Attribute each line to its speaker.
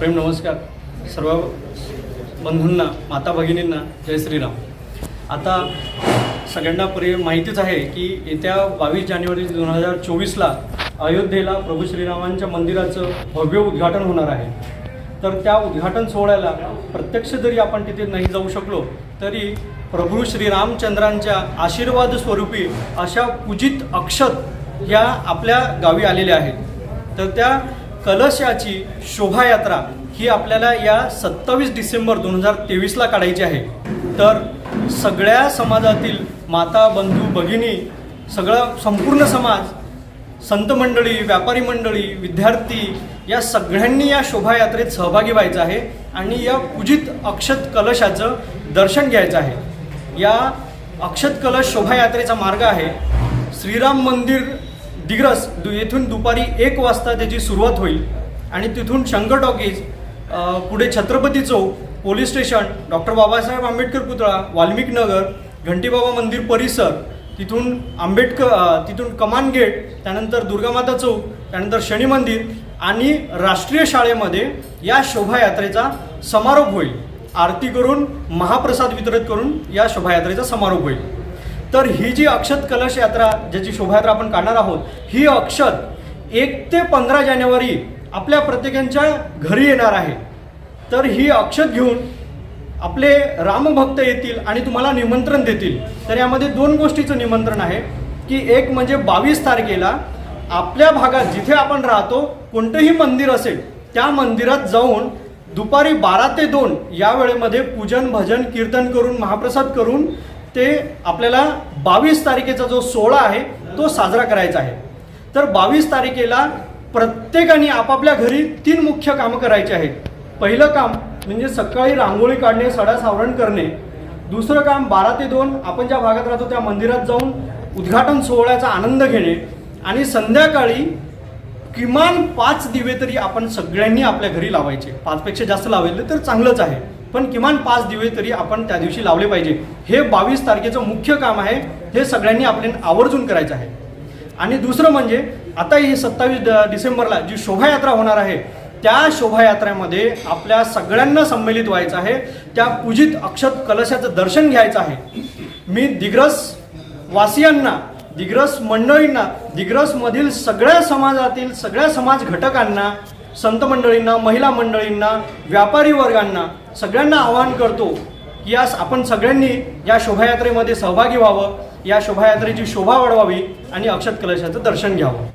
Speaker 1: प्रेम नमस्कार. सर्व बंधूंना माता भगिनींना जय श्रीराम. आता सगळ्यांना परि माहितीच आहे की येत्या बावीस जानेवारी दोन हजार चोवीसला अयोध्येला प्रभू श्रीरामांच्या मंदिराचं भव्य उद्घाटन होणार आहे. तर त्या उद्घाटन सोहळ्याला प्रत्यक्ष जरी आपण तिथे नाही जाऊ शकलो तरी प्रभू श्रीरामचंद्रांच्या आशीर्वाद स्वरूपी अशा पूजित अक्षत ह्या आपल्या गावी आलेल्या आहेत. तर त्या कलशाची शोभायात्रा ही आपल्याला या सत्तावीस डिसेंबर दोन हजार तेवीसला काढायची आहे. तर सगळ्या समाजातील माता बंधू भगिनी सगळं संपूर्ण समाज संत मंडळी व्यापारी मंडळी विद्यार्थी या सगळ्यांनी या शोभायात्रेत सहभागी व्हायचं आहे आणि या पूजित अक्षत कलशाचं दर्शन घ्यायचं आहे. या अक्षत कलश शोभायात्रेचा मार्ग आहे श्रीराम मंदिर दिग्रस दु येथून दुपारी एक वाजता त्याची सुरुवात होईल. आणि तिथून शंकर टॉकीज पुढे Chhatrapati Chowk police station doctor Babasaheb Ambedkar पुतळा वाल्मिक नगर घंटीबाबा मंदिर परिसर तिथून आंबेडकर तिथून कमान गेट त्यानंतर दुर्गामाता चौक त्यानंतर शनी मंदिर आणि राष्ट्रीय शाळेमध्ये या शोभायात्रेचा समारोप होईल. आरती करून महाप्रसाद वितरित करून या शोभायात्रेचा समारोप होईल. तर ही जी अक्षत कलश यात्रा ज्याची शोभायात्रा आपण काढणार आहोत ही अक्षत एक ते पंधरा जानेवारी आपल्या प्रत्येकांच्या घरी येणार आहे. तर ही अक्षत घेऊन आपले रामभक्त येतील आणि तुम्हाला निमंत्रण देतील. तर यामध्ये दोन गोष्टीचं निमंत्रण आहे की एक म्हणजे बावीस तारखेला आपल्या भागात जिथे आपण राहतो कोणतंही मंदिर असेल त्या मंदिरात जाऊन दुपारी बारा ते दोन या वेळेमध्ये पूजन भजन कीर्तन करून महाप्रसाद करून ते आपल्याला बावीस तारखेचा जो सोहळा आहे तो साजरा करायचा आहे. तर बावीस तारखेला प्रत्येकाने आपापल्या घरी तीन मुख्य कामं करायची आहेत. पहिलं काम म्हणजे सकाळी रांगोळी काढणे सडा सावरण करणे. दुसरं काम बारा ते दोन आपण ज्या भागात राहतो त्या मंदिरात जाऊन उद्घाटन सोहळ्याचा आनंद घेणे. आणि संध्याकाळी किमान पाच दिवे तरी आपण सगळ्यांनी आपल्या घरी लावायचे. पाचपेक्षा जास्त लावले तर चांगलंच आहे. पण किमान पाच दिवे तरी आपण त्या दिवशी लावले पाहिजे. हे बावीस तारखेचं मुख्य काम आहे हे सगळ्यांनी आपले आवर्जून करायचं आहे. आणि दुसरं म्हणजे आता ही सत्तावीस डिसेंबरला जी शोभायात्रा होणार आहे त्या शोभायात्रेमध्ये आपल्या सगळ्यांना संमेलित व्हायचं आहे. त्या पूजित अक्षत कलशाचं दर्शन घ्यायचं आहे. मी दिग्रस वासियांना दिग्रस मंडळींना दिग्रसमधील सगळ्या समाजातील सगळ्या समाज घटकांना संत मंडळींना महिला मंडळींना व्यापारी वर्गांना सगळ्यांना आवाहन करतो की यास आपण सगळ्यांनी या शोभायात्रेमध्ये सहभागी व्हावं या शोभायात्रेची शोभा वाढवावी आणि अक्षत कलशाचं दर्शन घ्यावं.